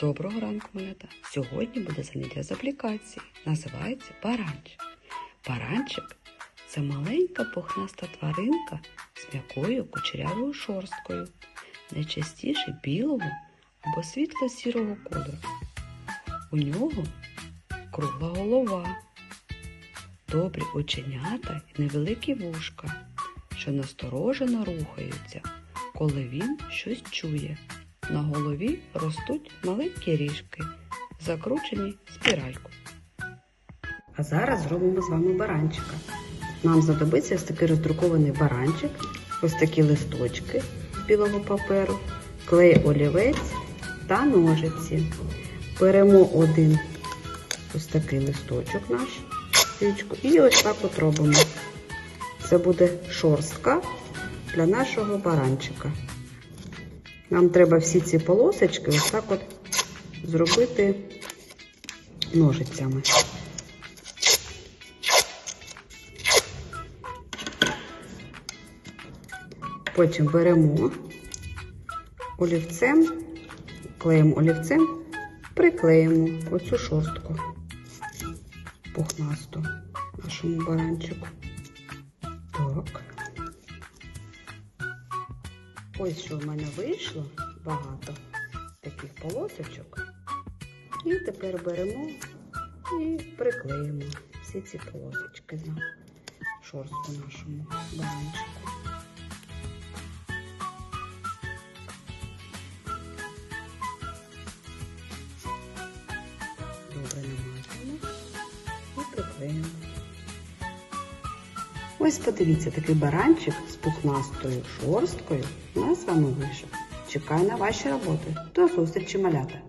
Доброго ранку, малята! Сьогодні буде заняття з аплікації. Називається баранчик. Баранчик це маленька пухнаста тваринка з м'якою кучерявою шорсткою, найчастіше білого або світло-сірого кольору. У нього кругла голова, добрі оченята і невеликі вушка, що насторожено рухаються, коли він щось чує. На голові ростуть маленькі ріжки, закручені спіральку. А зараз зробимо з вами баранчика. Нам знадобиться ось такий роздрукований баранчик, ось такі листочки білого паперу, клей олівець та ножиці. Беремо один ось такий листочок наш стрічку, і ось так от робимо. Це буде шорстка для нашого баранчика. Нам треба всі ці полосочки ось так от зробити ножицями. Потім беремо олівцем, клеєм олівцем, приклеїмо оцю шорстку пухнасту нашому баранчику. Ось що в мене вийшло багато таких полосочок. І тепер беремо і приклеїмо всі ці полосочки на шорстку нашому баранчику. Добре намажемо і приклеїмо. Ось подивіться, такий баранчик з пухнастою шорсткою у нас з вами вийшов. Чекаю на ваші роботи. До зустрічі, малята!